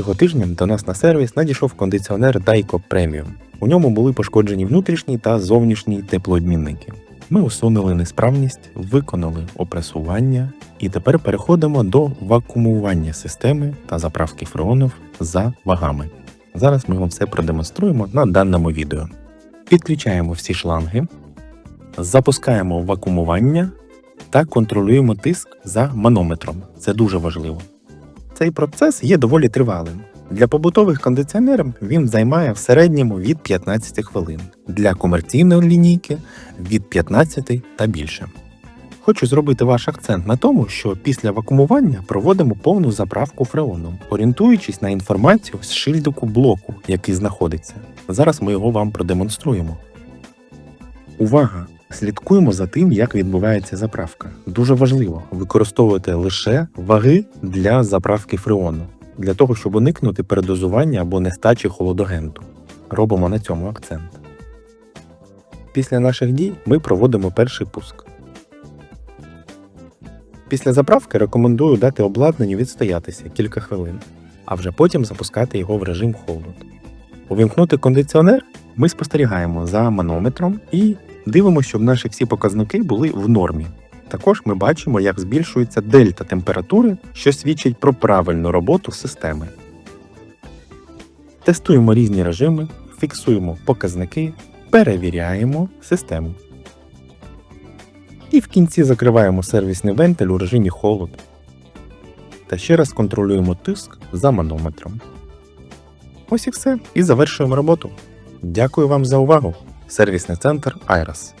Цього тижня до нас на сервіс надійшов кондиціонер Daico Premium. У ньому були пошкоджені внутрішні та зовнішні теплообмінники. Ми усунули несправність, виконали опресування і тепер переходимо до вакуумування системи та заправки фреонів за вагами. Зараз ми вам все продемонструємо на даному відео. Підключаємо всі шланги, запускаємо вакуумування та контролюємо тиск за манометром. Це дуже важливо. Цей процес є доволі тривалим. Для побутових кондиціонерів він займає в середньому від 15 хвилин, для комерційної лінійки від 15 та більше. Хочу зробити ваш акцент на тому, що після вакуумування проводимо повну заправку фреоном, орієнтуючись на інформацію з шильдику блоку, який знаходиться. Зараз ми його вам продемонструємо. Увага! Слідкуємо за тим, як відбувається заправка. Дуже важливо використовувати лише ваги для заправки фреону, для того, щоб уникнути передозування або нестачі холодогенту. Робимо на цьому акцент. Після наших дій ми проводимо перший пуск. Після заправки рекомендую дати обладнанню відстоятися кілька хвилин, а вже потім запускати його в режим холод. Увімкнути кондиціонер ми спостерігаємо за манометром і дивимося, щоб наші всі показники були в нормі. Також ми бачимо, як збільшується дельта температури, що свідчить про правильну роботу системи. Тестуємо різні режими, фіксуємо показники, перевіряємо систему. І в кінці закриваємо сервісний вентиль у режимі холод. Та ще раз контролюємо тиск за манометром. Ось і все. І завершуємо роботу. Дякую вам за увагу. Сервісний центр Айрас.